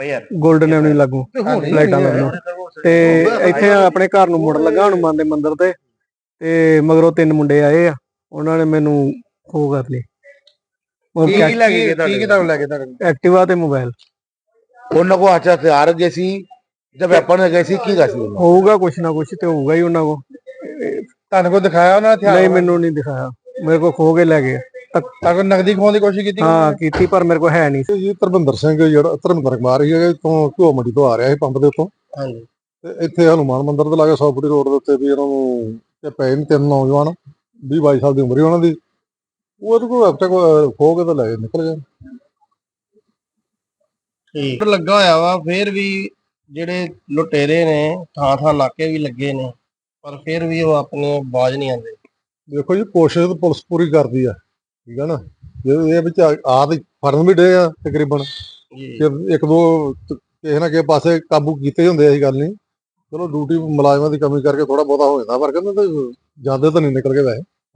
Fire golden avenue ਲੱਗੂ ਲਾਈਟਾਂ ਲੱਗੂ ਤੇ ਇੱਥੇ ਆਪਣੇ ਘਰ ਨੂੰ ਮੁੜ ਲੱਗਾ ਹਨੂੰਮਾਨ ਦੇ ਮੰਦਿਰ ਤੇ। ਤੇ ਮਗਰੋਂ ਤਿੰਨ ਮੁੰਡੇ ਆਏ ਆ। ਉਹਨਾਂ ਨੇ ਮੈਨੂੰ ਖੋ ਕਰ ਲਈ ਉਹ ਕੀ ਕੀ ਲੱਗੇ ਤੁਹਾਡੇ ਕੀ ਤੁਹਾਨੂੰ ਲੱਗੇ ਤੁਹਾਨੂੰ ਐਕਟਿਵਾ ਤੇ ਮੋਬਾਈਲ ਉਹਨਾਂ ਕੋ ਹੱਥ ਹਥਿਆਰ ਗਏ ਸੀ। ਜਦ ਵੈਪਨ ਗਏ ਸੀ ਕੀ ਸੀ ਉਹਨਾਂ? ਹੋਊਗਾ ਕੁਛ ਨਾ ਕੁਛ ਤੇ ਹੋਊਗਾ ਹੀ ਉਹਨਾਂ ਕੋ ਤੁਹਾਨੂੰ ਕੋ ਦਿਖਾਇਆ ਉਹਨਾਂ ਹਥਿਆਰ? ਨਹੀਂ ਮੈਨੂੰ ਨਹੀਂ ਦਿਖਾਇਆ। ਮੇਰੇ ਕੋ ਖੋ ਕੇ ਲੈ ਗਏ। ਤੁਹਾਨੂੰ ਨਗਦੀ ਖੋਣ ਦੀ ਕੋਸ਼ਿਸ਼ ਕੀਤੀ ਹਾਂ ਕੀਤੀ ਪਰ ਮੇਰੇ ਕੋ ਹੈ ਨਹੀਂ। ਸੀ। ਜੀ ਧਰਮਿੰਦਰ ਸਿੰਘ ਜਿਹੜਾ ਧਰਮਿੰਦਰ ਕੁਮਾਰ ਸੀ ਹੈਗਾ ਤੋਂ ਘਿਓ ਮੰਡੀ ਤੋਂ ਆ ਰਿਹਾ ਸੀ ਪੰਪ ਦੇ ਉੱਤੋਂ। ਹਾਂਜੀ। ਤੇ ਇੱਥੇ ਹਨੂਮਾਨ ਮੰਦਿਰ ਦੇ ਲਾਗੇ ਸੌਪੜੀ ਰੋਡ ਦੇ ਉੱਤੇ ਵੀ ਇਹਨਾਂ ਨੂੰ ਤੇ ਪਏ ਨੇ ਤਿੰਨ ਨੌਜਵਾਨ 20 22 ਸਾਲ ਦੀ ਉਮਰ ਸੀ ਉਹਨਾਂ ਦੀ। ਉਹ ਇਹਦੇ ਕੋਲ ਹਫ਼ਤੇ ਕੋ ਖੋ ਕੇ ਤਾਂ ਲੈ ਨਿਕਲ ਗਏ। ਠੀਕ। ਲੱਗਾ ਹੋਇਆ ਵਾ ਫੇਰ ਵੀ ਜਿਹੜੇ ਲੁਟੇਰੇ ਨੇ ਥਾਂ ਥਾਂ ਨਾਕੇ ਵੀ ਲੱਗੇ ਨੇ ਪਰ ਫਿਰ ਵੀ ਉਹ ਆਪਣੇ ਬਾਜ ਨਹੀਂ ਆਉਂਦੇ। ਦੇਖੋ ਜੀ ਕੋਸ਼ਿਸ਼ ਤਾਂ ਪੁਲਿਸ ਪੂਰੀ ਕਰਦੀ ਆ। ਠੀਕ ਆ ਨਾ? ਜੇ ਇਹ ਵਿੱਚ ਆ ਤੇ ਫਰਨ ਵੀ ਡੇ ਆ ਤਕਰੀਬਨ। ਕਿ ਇੱਕ ਦੋ ਕਿਸੇ ਨਾ ਕਿਸੇ ਪਾਸੇ ਕਾਬੂ ਕੀਤੇ ਹੁੰਦੇ ਆ ਇਹ ਗੱਲ ਨਹੀਂ। ਚਲੋ ਡਿਊਟੀ ਮੁਲਾਜ਼ਮਾਂ ਦੀ ਕਮੀ ਕਰਕੇ ਥੋੜਾ ਬਹੁਤਾ ਹੋ ਜਾਂਦਾ ਪਰ ਕਹਿੰਦੇ ਤਾਂ ਜਾਂਦੇ ਤਾਂ ਨਹੀਂ ਨਿਕਲ ਕੇ ਵੈਸੇ।